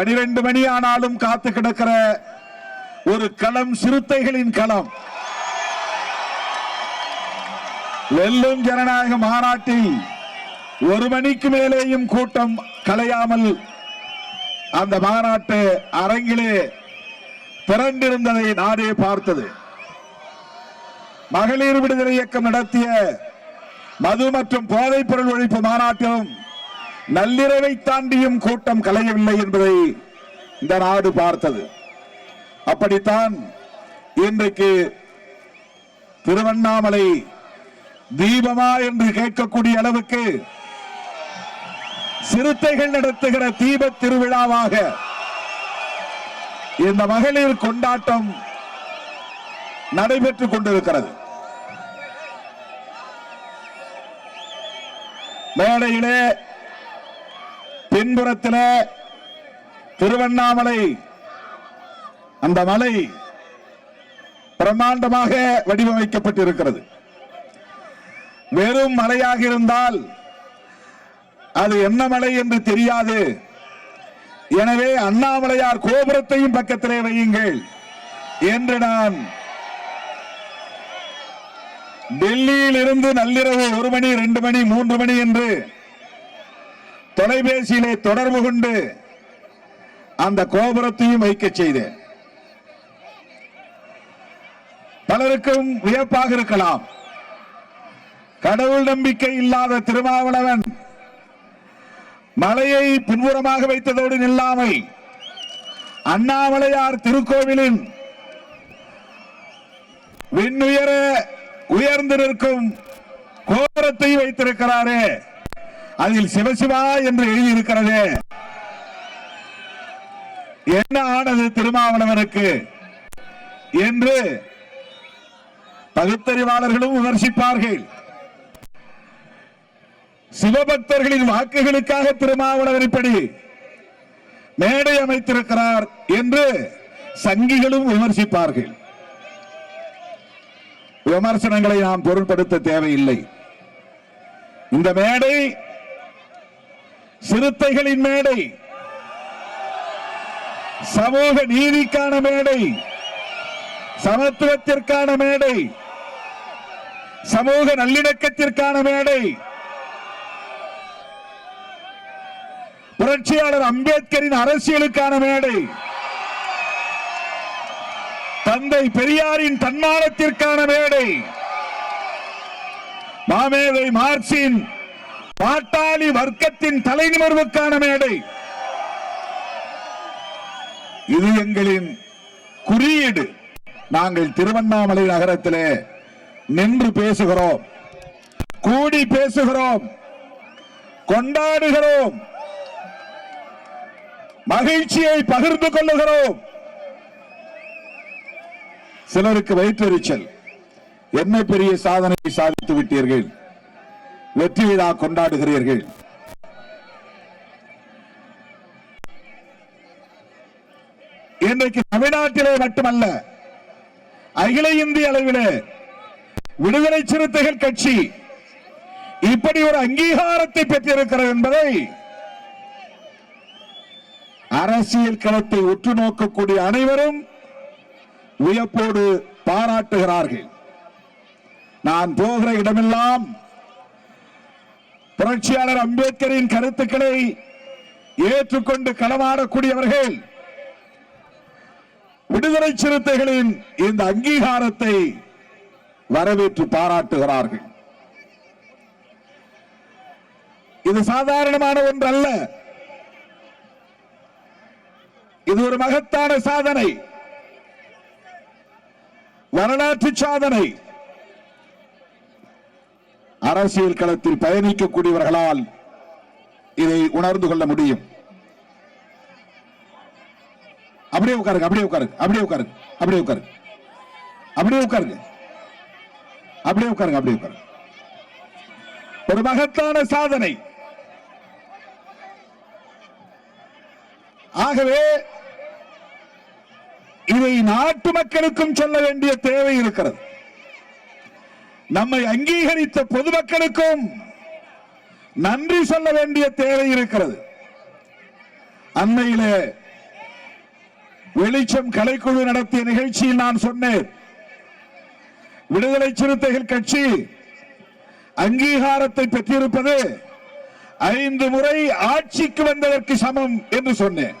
பனிரெண்டு மணி ஆனாலும் காத்து கிடக்கிற ஒரு களம் சிறுத்தைகளின் களம். வெல்லும் ஜனநாயக மாநாட்டில் ஒரு மணிக்கு மேலேயும் கூட்டம் கலையாமல் அந்த மாநாட்டு அரங்கிலே திரண்டிருந்ததை நாடே பார்த்தது. மகளிர் விடுதலை இயக்கம் நடத்திய மது மற்றும் போதைப் பொருள் ஒழிப்பு மாநாட்டிலும் நள்ளிரவை தாண்டியும் கூட்டம் கலையவில்லை என்பதை இந்த நாடு பார்த்தது. அப்படித்தான் இன்றைக்கு திருவண்ணாமலை தீபமா என்று கேட்கக்கூடிய அளவுக்கு சிறுத்தைகள் நடத்துகிற தீப திருவிழாவாக இந்த மகளிர் கொண்டாட்டம் நடைபெற்றுக் கொண்டிருக்கிறது. மேடையிலே பின்புறத்தில் திருவண்ணாமலை. அந்த மலை பிரம்மாண்டமாக வடிவமைக்கப்பட்டிருக்கிறது. வெறும் மலையாக இருந்தால் அது என்ன மலை என்று தெரியாது. எனவே அண்ணாமலையார் கோபுரத்தையும் பக்கத்திலே வையுங்கள் என்று நான் டெல்லியில் இருந்து நள்ளிரவு ஒரு மணி ரெண்டு மணி மூன்று மணி என்று தொலைபேசியிலே தொடர்பு கொண்டு அந்த கோபுரத்தையும் வைக்க செய்தேன். பலருக்கும் வியப்பாக இருக்கலாம். கடவுள் நம்பிக்கை இல்லாத திருமாவளவன் மலையை பின்புறமாக வைத்ததோடு நில்லாமை அண்ணாமலையார் திருக்கோவிலின் விண்ணுயர உயர்ந்து நிற்கும் கோபுரத்தை வைத்திருக்கிறாரே. அதில் சிவசிவா என்று எழுதியிருக்கிறது. என்ன ஆனது திருமாவளவனுக்கு? என்று பகுத்தறிவாளர்களும் விமர்சிப்பார்கள். சிவபக்தர்களின் வாக்குகளுக்காக திருமாவளவன் இப்படி மேடை அமைத்திருக்கிறார் என்று சங்கிகளும் விமர்சிப்பார்கள். விமர்சனங்களை நாம் பொருட்படுத்த தேவையில்லை. இந்த மேடை சிறுத்தைகளின் மேடை சமூக நீதிக்கான மேடை சமத்துவத்திற்கான மேடை சமூக நல்லிணக்கத்திற்கான மேடை. புரட்சியாளர் அம்பேத்கரின் அரசியலுக்கான மேடை. தந்தை பெரியாரின் தன்மானத்திற்கான மேடை. மாமேதை மார்க்சின் பாட்டாளி வர்க்கத்தின் தலைநிமிர்வுக்கான மேடை. இது எங்களின் குறியீடு. நாங்கள் திருவண்ணாமலை நகரத்திலே நின்று பேசுகிறோம். கூடி பேசுகிறோம். கொண்டாடுகிறோம். மகிழ்ச்சியை பகிர்ந்து கொள்ளுகிறோம். சிலருக்கு வயிற்றெரிச்சல். என்ன பெரிய சாதனை சாதித்து விட்டீர்கள். வெற்றி விழா கொண்டாடுகிறீர்கள். இன்றைக்கு தமிழ்நாட்டிலே மட்டுமல்ல அகில இந்திய அளவிலே விடுதலை சிறுத்தைகள் கட்சி இப்படி ஒரு அங்கீகாரத்தை பெற்றிருக்கிறது என்பதை அரசியல் களத்தை உற்று நோக்கக்கூடிய அனைவரும் வியப்போடு பாராட்டுகிறார்கள். நான் போகிற இடமெல்லாம் புரட்சியாளர் அம்பேத்கரின் கருத்துக்களை ஏற்றுக்கொண்டு களமாடக்கூடியவர்கள் விடுதலை சிறுத்தைகளின் இந்த அங்கீகாரத்தை வரவேற்று பாராட்டுகிறார்கள். இது சாதாரணமான ஒன்று அல்ல இது ஒரு மகத்தான சாதனை. வரலாற்று சாதனை. அரசியல் களத்தில் பயணிக்கக்கூடியவர்களால் இதை உணர்ந்து கொள்ள முடியும். அப்படியே உட்காருங்க அப்படியே உட்காருங்க அப்படியே உட்காருங்க அப்படியே உட்காருங்க. அப்படியே உட்காருங்க. அப்படியே உட்காருங்க அப்படியே உட்காருங்க. ஒரு மகத்தான சாதனை. ஆகவே இதை நாட்டு மக்களுக்கும் சொல்ல வேண்டிய தேவை இருக்கிறது. நம்மை அங்கீகரித்த பொதுமக்களுக்கும் நன்றி சொல்ல வேண்டிய தேவை இருக்கிறது. அண்மையிலே வெளிச்சம் கலைக்குழு நடத்திய நிகழ்ச்சியில் நான் சொன்னேன் விடுதலை சிறுத்தைகள் கட்சி அங்கீகாரத்தை பெற்றிருப்பது ஐந்து முறை ஆட்சிக்கு வந்ததற்கு சமம் என்று சொன்னேன்.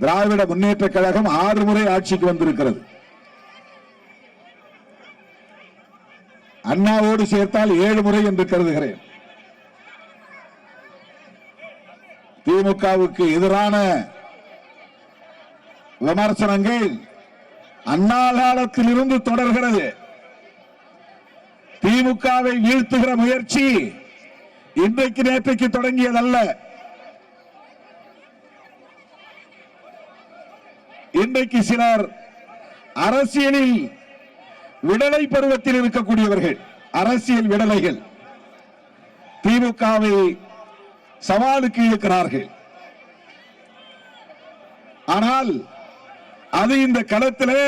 திராவிட முன்னேற்ற கழகம் ஆறு முறை ஆட்சிக்கு வந்திருக்கிறது. அண்ணாவோடு சேர்த்தால் ஏழு முறை என்று கருதுகிறேன். திமுகவுக்கு எதிரான விமர்சனங்கள் அண்ணா காலத்தில் இருந்து தொடர்கிறது. திமுகவை வீழ்த்துகிற முயற்சி இன்றைக்கு நேற்றைக்கு தொடங்கியதல்ல. இன்றைக்கு சிலர் அரசியலில் விடலை பருவத்தில் இருக்கக்கூடியவர்கள் அரசியல் விடலைகள் திமுகவை சவாலுக்கு இழுக்கிறார்கள். ஆனால் அது இந்த களத்தில்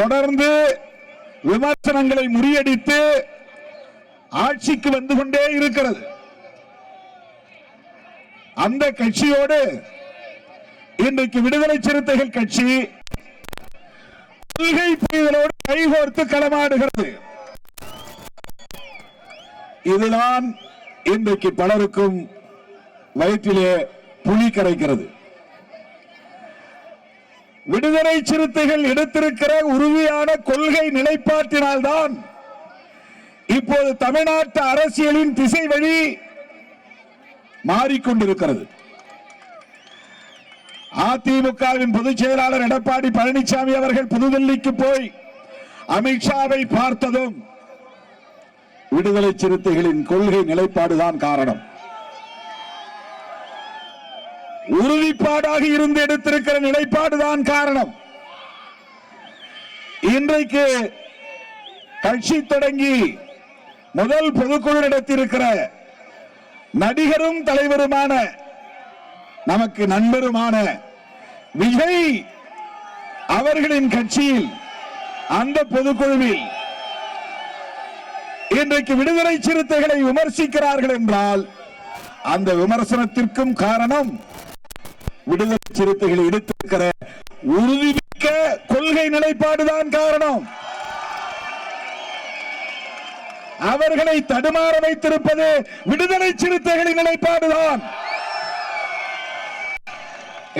தொடர்ந்து விமர்சனங்களை முறியடித்து ஆட்சிக்கு வந்து கொண்டே இருக்கிறது. அந்த கட்சியோடு இன்றைக்கு விடுதலை சிறுத்தைகள் கட்சி கொள்கை புரிதலோடு கைகோர்த்து களமாடுகிறது. இதுதான் இன்றைக்கு பலருக்கும் வயிற்றிலே புலி கரைக்கிறது. விடுதலை சிறுத்தைகள் எடுத்திருக்கிற உறுதியான கொள்கை நிலைப்பாட்டினால்தான் இப்போது தமிழ்நாட்டு அரசியலின் திசை வழி மாறிக்கொண்டிருக்கிறது. அதிமுகவின் பொதுச் செயலாளர் எடப்பாடி பழனிசாமி அவர்கள் புதுதில்லிக்கு போய் அமித்ஷாவை பார்த்ததும் விடுதலை சிறுத்தைகளின் கொள்கை நிலைப்பாடுதான் காரணம். உறுதிப்பாடாக இருந்து எடுத்திருக்கிற நிலைப்பாடுதான் காரணம். இன்றைக்கு கட்சி தொடங்கி முதல் பொதுக்குழு நடத்தியிருக்கிற நடிகரும் தலைவருமான நமக்கு நண்பருமான விஜய் அவர்களின் கட்சியில் அந்த பொதுக்குழுவில் இன்றைக்கு விடுதலை சிறுத்தைகளை விமர்சிக்கிறார்கள் என்றால் அந்த விமர்சனத்திற்கும் காரணம் விடுதலை சிறுத்தைகள் எடுத்திருக்கிற உறுதிமிக்க கொள்கை நிலைப்பாடுதான் காரணம். அவர்களை தடுமாற வைத்திருப்பது விடுதலை சிறுத்தைகளின் நிலைப்பாடுதான்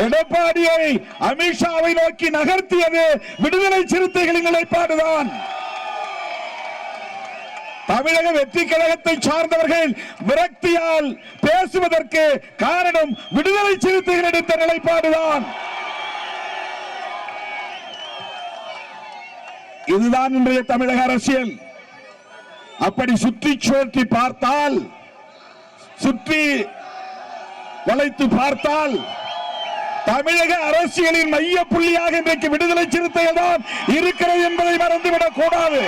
எடப்பாடியை அமித்ஷாவை நோக்கி நகர்த்தியது விடுதலை சிறுத்தைகளின் நிலைப்பாடுதான். தமிழக வெற்றி கழகத்தை சார்ந்தவர்கள் விரக்தியால் பேசுவதற்கு காரணம் விடுதலை சிறுத்தைகள் எடுத்த நிலைப்பாடுதான். இதுதான் இன்றைய தமிழக அரசியல். அப்படி சுற்றி சுழற்றி பார்த்தால் சுற்றி வளைத்து பார்த்தால் தமிழக அரசியலின் மைய புள்ளியாக இன்றைக்கு விடுதலை சிறுத்தைகள் தான் இருக்கிறது என்பதை மறந்துவிடக் கூடாது.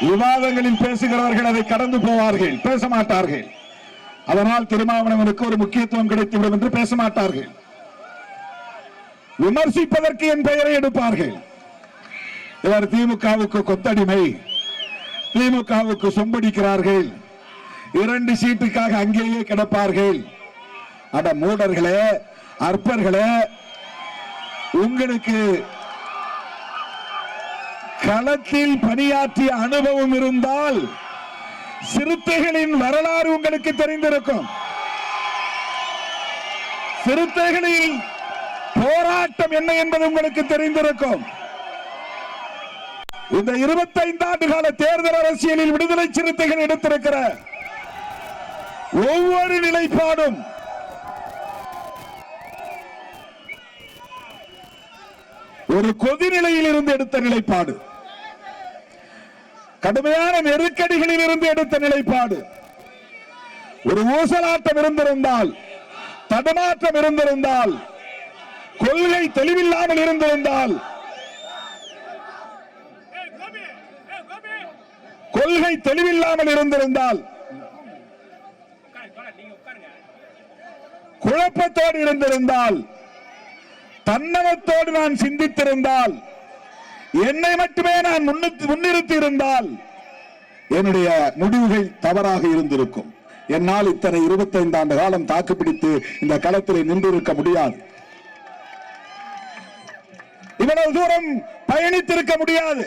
விவாதங்களில் பேசுகிறவர்கள் அதை கடந்து போவார்கள் பேச மாட்டார்கள். அதனால் திருமாவளவனுக்கு ஒரு முக்கியத்துவம் கிடைத்துவிடும் என்று பேச மாட்டார்கள். விமர்சிப்பதற்கு என் பெயரை எடுப்பார்கள். இவர் திமுகவுக்கு கொத்தடிமை திமுகவுக்கு சொம்படிக்கிறார்கள். இரண்டு சீட்டுக்காக அங்கேயே கிடப்பார்கள். அட மூடர்களே அற்பர்களே உங்களுக்கு களத்தில் பணியாற்றிய அனுபவம் இருந்தால் சிறுத்தைகளின் வரலாறு உங்களுக்கு தெரிந்திருக்கும். சிறுத்தைகளின் போராட்டம் என்ன என்பது உங்களுக்கு தெரிந்திருக்கும். இந்த 25 ஆண்டு கால தேர்தல் அரசியலில் விடுதலை சிறுத்தைகள் எடுத்திருக்கிற ஒவ்வொரு நிலைப்பாடும் ஒரு கொதிநிலையில் இருந்து எடுத்த நிலைப்பாடு. கடுமையான நெருக்கடிகளில் இருந்து எடுத்த நிலைப்பாடு. ஒரு ஊசலாட்டம் இருந்திருந்தால் தடுமாற்றம் இருந்திருந்தால் கொள்கை தெளிவில்லாமல் இருந்திருந்தால் கொள்கை தெளிவில்லாமல் இருந்திருந்தால் குழப்பத்தோடு இருந்திருந்தால் தன்னலத்தோடு நான் சிந்தித்திருந்தால் என்னை மட்டுமே நான் முன்னிறுத்தி இருந்தால் என்னுடைய முடிவுகள் தவறாக இருந்திருக்கும். என்னால் இத்தனை 25 ஆண்டு காலம் தாக்குப்பிடித்து இந்த களத்தில் நின்றிருக்க முடியாது. இவ்வளவு தூரம் பயணித்திருக்க முடியாது.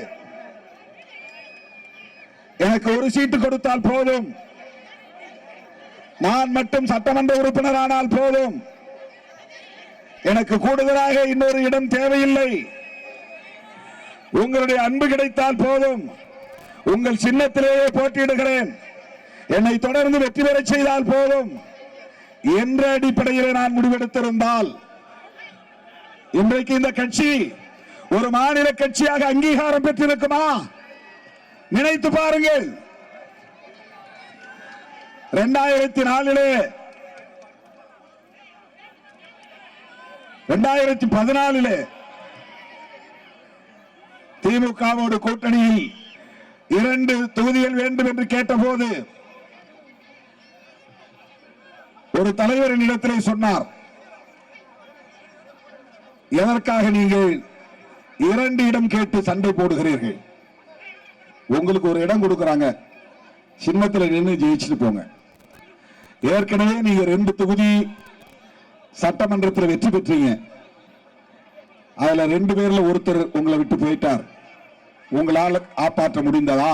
எனக்கு ஒரு சீட்டு கொடுத்தால் போதும். நான் மட்டும் சட்டமன்ற உறுப்பினரானால் போதும். எனக்கு கூடுதலாக இன்னொரு இடம் தேவையில்லை. உங்களுடைய அன்பு கிடைத்தால் போதும். உங்கள் சின்னத்திலேயே போட்டியிடுகிறேன். என்னை தொடர்ந்து வெற்றி பெற செய்தால் போதும். என்ற அடிப்படையில் நான் முடிவெடுத்திருந்தால். இன்றைக்கு இந்த கட்சி ஒரு மாநில கட்சியாக அங்கீகாரம் பெற்றிருக்குமா? நினைத்து பாருங்கள். இரண்டாயிரத்தி நாலிலே இரண்டாயிரத்தி பதினாலிலே திமுகவோடு கூட்டணியில் இரண்டு தொகுதிகள் வேண்டும் என்று கேட்டபோது ஒரு தலைவரின் இடத்திலே சொன்னார் எதற்காக நீங்கள் இரண்டு இடம் கேட்டு சண்டை போடுகிறீர்கள்? உங்களுக்கு ஒரு இடம் கொடுக்கறாங்க. சின்னத்தில் நின்று ஜெயிச்சுட்டு போங்க. ஏற்கனவே நீங்க ரெண்டு தொகுதி சட்டமன்றத்தில் வெற்றி பெற்றீங்க. அதுல ரெண்டு பேர்ல ஒருத்தர் உங்களை விட்டு போயிட்டார். உங்களால் காப்பாற்ற முடிந்ததா?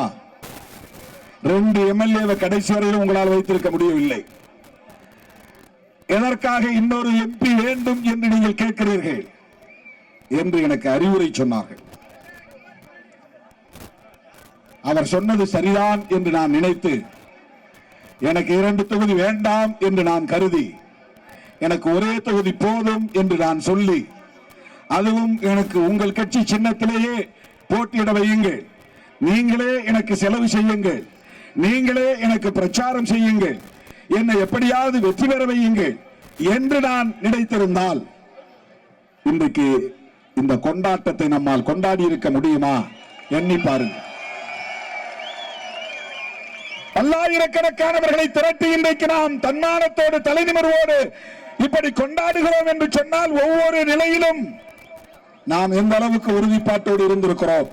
ரெண்டு எம்எல்ஏவை கடைசி வரையில் உங்களால் வைத்திருக்க முடியவில்லை. எதற்காக இன்னொரு எம்பி வேண்டும் என்று நீங்கள் கேட்கிறீர்கள்? என்று எனக்கு அறிவுரை சொன்னார்கள். அவர் சொன்னது சரிதான் என்று நான் நினைத்து எனக்கு இரண்டு தொகுதி வேண்டாம் என்று நான் கருதி எனக்கு ஒரே தொகுதி போதும் என்று நான் சொல்லி அதுவும் எனக்கு உங்கள் கட்சி சின்னத்திலேயே போட்டியிட வையுங்கள். நீங்களே எனக்கு செலவு செய்யுங்கள். நீங்களே எனக்கு பிரச்சாரம் செய்யுங்கள். என்னை எப்படியாவது வெற்றி பெற வையுங்கள் என்று நான் நினைத்திருந்தால் இன்றைக்கு இந்த கொண்டாட்டத்தை நம்மால் கொண்டாடி இருக்க முடியுமா? எண்ணி பாருங்கள். பல்லாயிரக்கணக்கானவர்களை திரட்டி இன்றைக்கு நாம் தன்மானத்தோடு தலைநிமர்வோடு இப்படி கொண்டாடுகிறோம் என்று சொன்னால் ஒவ்வொரு நிலையிலும் நாம் எந்த அளவுக்கு உறுதிப்பாட்டோடு இருந்திருக்கிறோம்?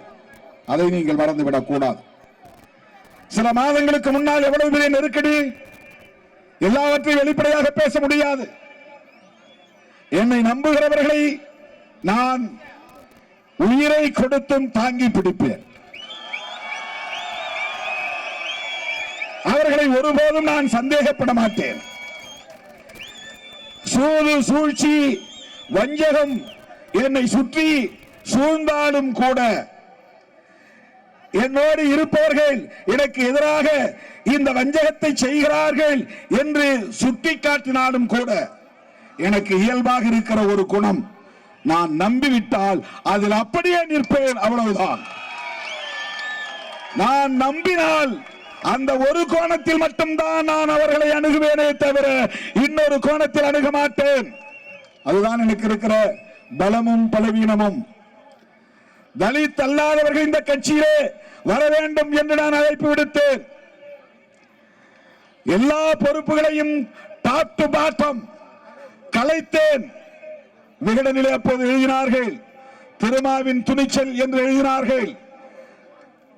அதை நீங்கள் மறந்துவிடக் கூடாது. சில மாதங்களுக்கு முன்னால் எவ்வளவு பெரிய நெருக்கடி? எல்லாவற்றையும் வெளிப்படையாக பேச முடியாது. என்னை நம்புகிறவர்களை நான் உயிரை கொடுத்தும் தாங்கி பிடிப்பேன். அவர்களை ஒருபோதும் நான் சந்தேகப்பட மாட்டேன். சூது சூழ்ச்சி வஞ்சகம் என்னை சுற்றி சூழ்ந்தாலும் கூட என்னோடு இருப்பவர்கள் எனக்கு எதிராக இந்த வஞ்சகத்தை செய்கிறார்கள் என்று சுட்டிக்காட்டினாலும் கூட எனக்கு இயல்பாக இருக்கிற ஒரு குணம் நான் நம்பிவிட்டால் அதில் அப்படியே நிற்பேன் அவ்வளவுதான். நான் நம்பினால் அந்த ஒரு கோணத்தில் மட்டும்தான் நான் அவர்களை அணுகுவேனே தவிர இன்னொரு கோணத்தில் அணுக மாட்டேன். அதுதான் எனக்கு இருக்கிற பலமும் பலவீனமும். தலித் அல்லாதவர்கள் இந்த கட்சியிலே வர வேண்டும் என்று நான் அழைப்பு விடுத்தேன். எல்லா பொறுப்புகளையும் டாப் டு பாட்டம் கலைத்தேன். விகடனிலே அப்போது எழுதினார்கள் திருமாவின் துணிச்சல் என்று எழுதினார்கள்.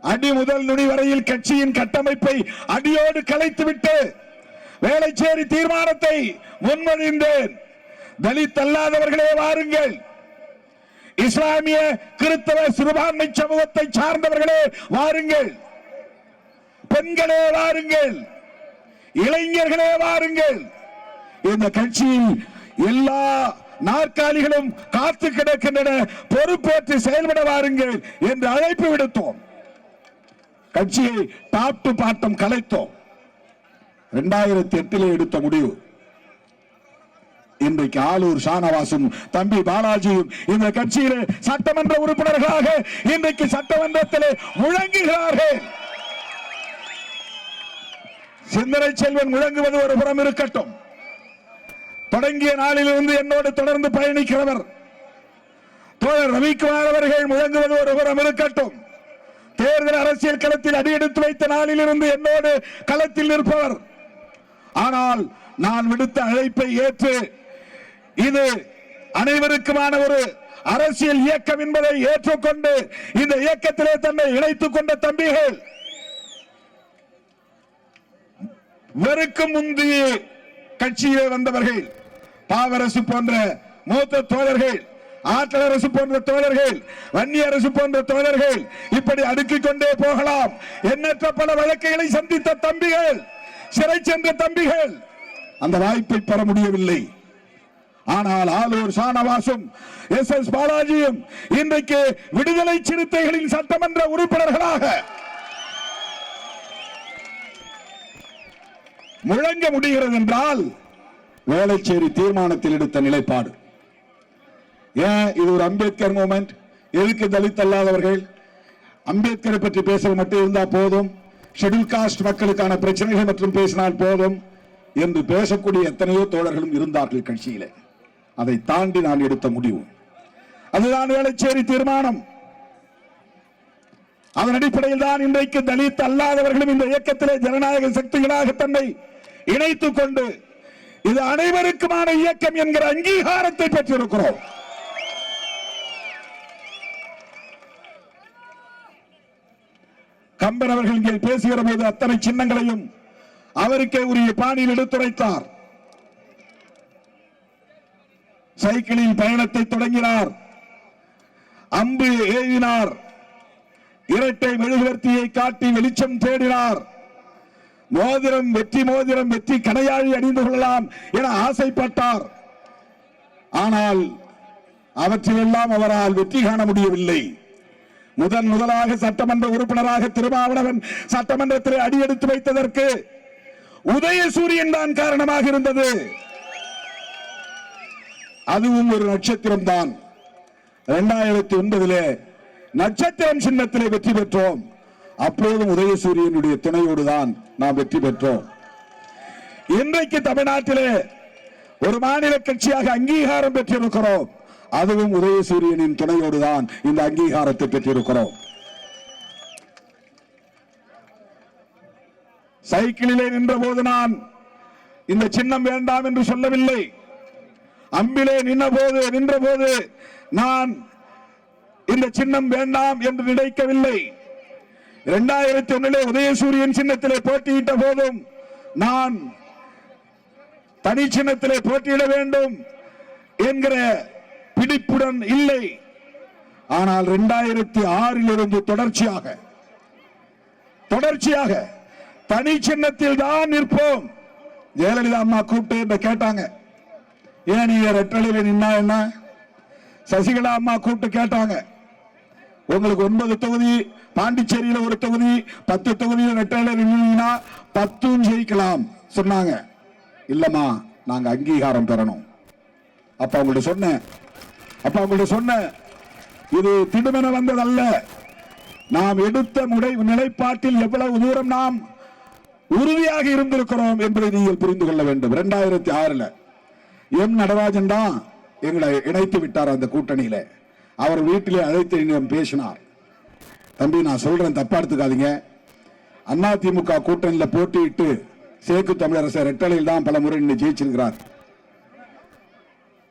அடி முதல் நுனி வரையில் கட்சியின் கட்டமைப்பை அடியோடு கலைத்துவிட்டு வேலைச்சேரி தீர்மானத்தை முன்மொழிந்தேன். தலித் அல்லாதவர்களே வாருங்கள். இஸ்லாமிய கிறிஸ்தவ சிறுபான்மை சமூகத்தை சார்ந்தவர்களே வாருங்கள். பெண்களே வாருங்கள். இளைஞர்களே வாருங்கள். இந்த கட்சியில் எல்லா நாற்காலிகளும் காத்து கிடக்கின்றன. பொறுப்பேற்று செயல்பட வாருங்கள் என்று அழைப்பு விடுத்தோம். கட்சியை டாப் டு பாட்டம் கலைத்தோம். இரண்டாயிரத்தி எட்டிலே எடுத்த முடிவு. இன்றைக்கு ஆளூர் ஷானவாசும் தம்பி பாலாஜியும் இந்த கட்சியில் சட்டமன்ற உறுப்பினர்களாக இன்றைக்கு சட்டமன்றத்திலே முழங்குகிறார்கள். சிந்தனை செல்வன் முழங்குவது ஒரு புறம் இருக்கட்டும். தொடங்கிய நாளிலிருந்து என்னோடு தொடர்ந்து பயணிக்கிறவர். தோழர் ரவிக்குமார் அவர்கள் முழங்குவது ஒரு புறம் இருக்கட்டும். தேர்தல் அரசியல் களத்தில் அடியெடுத்து வைத்த நாளிலிருந்து என்னோடு களத்தில் நிற்பவர். ஆனால் நான் விடுத்த அழைப்பை ஏற்று இது அனைவருக்குமான ஒரு அரசியல் இயக்கம் என்பதை ஏற்றுக்கொண்டு இந்த இயக்கத்திலே தன்னை இணைத்துக் கொண்ட தம்பிகள் வெறுக்கும் முந்தைய கட்சியிலே வந்தவர்கள் பாவரசு போன்ற மூத்த தோழர்கள் ஆற்றல் அரசு போன்ற தோழர்கள் வன்னி அரசு போன்ற தோழர்கள் இப்படி அடுக்கிக் கொண்டே போகலாம். எண்ணற்ற பல வழக்குகளை சந்தித்த தம்பிகள் சிறை சென்ற தம்பிகள் அந்த வாய்ப்பை பெற முடியவில்லை. ஆனால் ஆலூர் சானவாசும் எஸ் எஸ் பாலாஜியும் இன்றைக்கு விடுதலை சிறுத்தைகளின் சட்டமன்ற உறுப்பினர்களாக முழங்க முடிகிறது என்றால் வேளச்சேரி தீர்மானத்தில் எடுத்த நிலைப்பாடு. ஏன் இது ஒரு அம்பேத்கர் மூமெண்ட்? எதுக்கு தலித் அல்லாதவர்கள்? அம்பேத்கரை பற்றி பேச மட்டும் இருந்தால் போதும். ஷெட்யூல் காஸ்ட் மக்களுக்கான பிரச்சனைகள் மற்றும் பேசினால் போதும் என்று பேசக்கூடிய எத்தனையோ தோழர்களும் இருந்தார்கள் கட்சியில. அதை தாண்டி நான் எடுத்த முடிவு. அதுதான் வேளச்சேரி தீர்மானம். அதன் அடிப்படையில் தான் இன்றைக்கு தலித் அல்லாதவர்களும் இந்த இயக்கத்திலே ஜனநாயக சக்திகளாக தன்னை இணைத்துக் கொண்டு இது அனைவருக்குமான இயக்கம் என்கிற அங்கீகாரத்தை பெற்றிருக்கிறோம். கம்பன் அவர்கள் இங்கே பேசுகிற போது அத்தனை சின்னங்களையும் அவருக்கே உரிய பாணியில் எடுத்துரைத்தார். சைக்கிளில் பயணத்தை தொடங்கினார். அம்பு ஏவினார் இரட்டை மெழுகுவர்த்தியை காட்டி வெளிச்சம் தேடினார். மோதிரம் வெற்றி மோதிரம் வெற்றி கடையாழி அணிந்து கொள்ளலாம் என ஆசைப்பட்டார். ஆனால் அவற்றிலெல்லாம் அவரால் வெற்றி காண முடியவில்லை. முதன் முதலாக சட்டமன்ற உறுப்பினராக திருமாவளவன் சட்டமன்றத்தில் அடியெடுத்து வைத்ததற்கு உதயசூரியன் தான் காரணமாக இருந்தது. அதுவும் ஒரு நட்சத்திரம் தான். இரண்டாயிரத்தி ஒன்பதிலே நட்சத்திரம் சின்னத்திலே வெற்றி பெற்றோம். அப்போதும் உதயசூரியனுடைய துணையோடு தான் நாம் வெற்றி பெற்றோம். இன்றைக்கு தமிழ்நாட்டிலே ஒரு மாநில கட்சியாக அங்கீகாரம் பெற்றிருக்கிறோம். அதுவும் உதயசூரியனின் துணையோடு தான் இந்த அங்கீகாரத்தை பெற்றிருக்கிறோம். சைக்கிளிலே நின்ற போது நான் இந்த சின்னம் வேண்டாம் என்று சொல்லவில்லை. அம்பிலே நின்ற போது நின்ற போது நான் இந்த சின்னம் வேண்டாம் என்று நினைக்கவில்லை. இரண்டாயிரத்தி ஒன்னிலே உதயசூரியன் சின்னத்திலே போட்டியிட்ட போதும் நான் தனி சின்னத்திலே போட்டியிட வேண்டும் என்கிற பிடிப்புடன் இல்லை. ஆனால் இரண்டாயிரத்தி ஆறில் இருந்து தொடர்ச்சியாக தொடர்ச்சியாக தனி சின்னத்தில் தான் நிற்போம். ஜெயலலிதா அம்மா கூப்பிட்டு என்ன கேட்டாங்க? ஏன் நீங்க ரெட்டலையில நின்னா என்ன? சசிகலா அம்மா கூப்பிட்டு கேட்டாங்க. உங்களுக்கு ஒன்பது தொகுதி பாண்டிச்சேரியில ஒரு தொகுதி பத்து தொகுதியில் ரெட்டலையில நின்னீங்கன்னா பத்தும் ஜெயிக்கலாம் சொன்னாங்க. இல்லம்மா நாங்க அங்கீகாரம் பெறணும். அப்ப அவங்கள்ட்ட சொன்னேன் அப்ப அவங்கள்ட்ட சொன்ன இது திடுமென வந்ததல்ல. நாம் எடுத்த முறை நிலைப்பாட்டில் எவ்வளவு தூரம் நாம் உறுதியாக இருந்திருக்கிறோம் என்பதை நீங்கள் புரிந்து கொள்ள வேண்டும். இரண்டாயிரத்தி ஆறுல எம் நடராஜன் தான் எங்களை இணைத்து விட்டார் அந்த கூட்டணியில. அவர் வீட்டிலே அழைத்து என்னிடம் பேசினார். தம்பி நான் சொல்றேன் தப்பா எடுத்துக்காதீங்க. அதிமுக கூட்டணியில போட்டியிட்டு சேக்கு தமிழரசர் ரெட்டலையில் தான் பல முறை ஜெயிச்சிருக்கிறார்.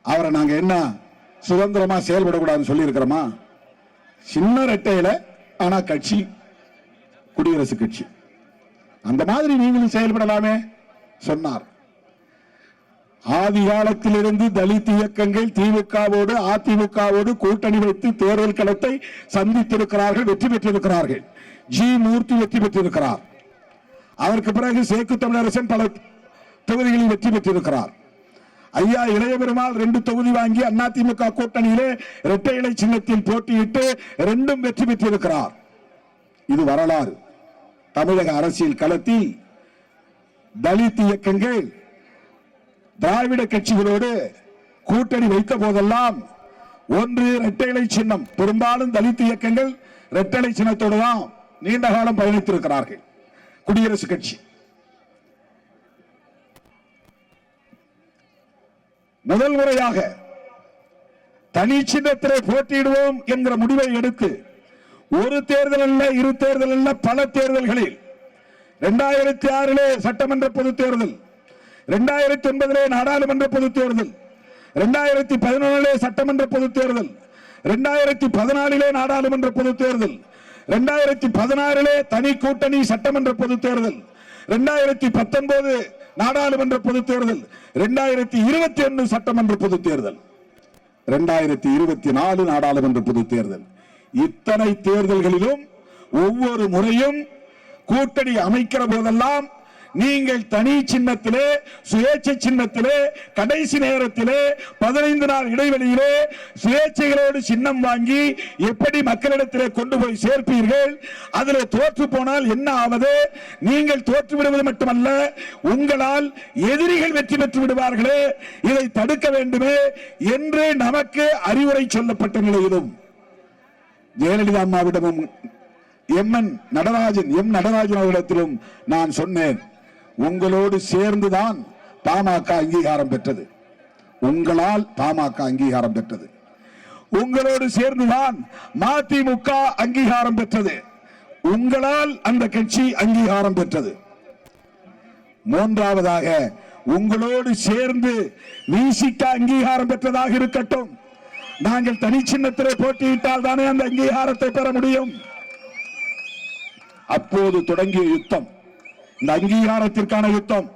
அவரை நாங்க என்ன சுதந்திரமா செயல்படக்கூடாதுன்னு சொல்லிருக்கிறமா சின்ன ரெட்டையில ஆனா கட்சி குடியரசு கட்சி. அந்த மாதிரி நீங்களும் செயல்படலாமே சொன்னார். ஆதி காலத்திலிருந்து தலித் இயக்கங்கள் திமுகவோடு அதிமுகவோடு கூட்டணி வைத்து தேர்தல் களத்தை சந்தித்திருக்கிறார்கள் வெற்றி பெற்றிருக்கிறார்கள். ஜி மூர்த்தி வெற்றி பெற்றிருக்கிறார். அதற்கு பிறகு சேக்கு தமிழரசன் பல தொகுதிகளில் வெற்றி பெற்றிருக்கிறார். ஐயா இளைய பெருமாள் ரெண்டு தொகுதி வாங்கி அதிமுக கூட்டணியிலே இரட்டை இலை சின்னத்தில் போட்டியிட்டு ரெண்டும் வெற்றி பெற்றிருக்கிறார். இது வரலாறு. தமிழக அரசியல் களத்தில் தலித் இயக்கங்கள் திராவிட கட்சிகளோடு கூட்டணி வைத்த போதெல்லாம் ஒன்று இரட்டைலை சின்னம். பெரும்பாலும் தலித் இயக்கங்கள் இரட்டைலை சின்னத்தோடு தான் நீண்ட காலம் பயணித்திருக்கிறார்கள். குடியரசுக் கட்சி. முதல் முறையாக தனி சின்னத்திலே போட்டியிடுவோம் என்கிற முடிவை எடுத்து ஒரு தேர்தல் அல்ல இரு தேர்தல் அல்ல பல தேர்தல்களில் இரண்டாயிரத்தி ஆறிலே சட்டமன்ற பொது தேர்தல் இரண்டாயிரத்தி ஒன்பதிலே நாடாளுமன்ற பொது தேர்தல் இரண்டாயிரத்தி பதினொன்றிலே சட்டமன்ற பொதுத் தேர்தல் இரண்டாயிரத்தி பதினாலிலே நாடாளுமன்ற பொது தேர்தல் இரண்டாயிரத்தி பதினாறிலே தனி கூட்டணி சட்டமன்ற பொதுத் தேர்தல் இரண்டாயிரத்தி பத்தொன்பது நாடாளுமன்ற பொது தேர்தல் இரண்டாயிரத்தி இருபத்தி ஒன்று சட்டமன்ற பொது தேர்தல் இரண்டாயிரத்தி இருபத்தி நாலு நாடாளுமன்ற பொது தேர்தல். இத்தனை தேர்தல்களிலும் ஒவ்வொரு முறையும் கூட்டணி அமைக்கிற போதெல்லாம் நீங்கள் தனி சின்னத்திலே சுயேட்சை சின்னத்திலே கடைசி நேரத்திலே பதினைந்து நாள் இடைவெளியிலே சுயேட்சைகளோடு சின்னம் வாங்கி எப்படி மக்களிடத்திலே கொண்டு போய் சேர்ப்பீர்கள் அதில் தோற்று போனால் என்ன ஆவது? நீங்கள் தோற்று விடுவது மட்டுமல்ல உங்களால் எதிரிகள் வெற்றி பெற்று விடுவார்களே இதை தடுக்க வேண்டுமே என்று நமக்கு அறிவுரை சொல்லப்பட்ட நிலையிலும். Jayalalithaa அம்மாவிடமும் M N Natarajan M Natarajan அவரிடத்திலும் நான் சொன்னேன். உங்களோடு சேர்ந்துதான் பாமக அங்கீகாரம் பெற்றது. உங்களால் பாமக அங்கீகாரம் பெற்றது. உங்களோடு சேர்ந்துதான் மதிமுக அங்கீகாரம் பெற்றது. உங்களால் அந்த கட்சி அங்கீகாரம் பெற்றது. மூன்றாவதாக உங்களோடு சேர்ந்து விசிக அங்கீகாரம் பெற்றதாக இருக்கட்டும். நாங்கள் தனிச்சின்னத்திலே போட்டியிட்டால் தானே அந்த அங்கீகாரத்தை பெற முடியும். அப்போது தொடங்கிய யுத்தம். இந்த அங்கீகாரத்திற்கான யுத்தம்.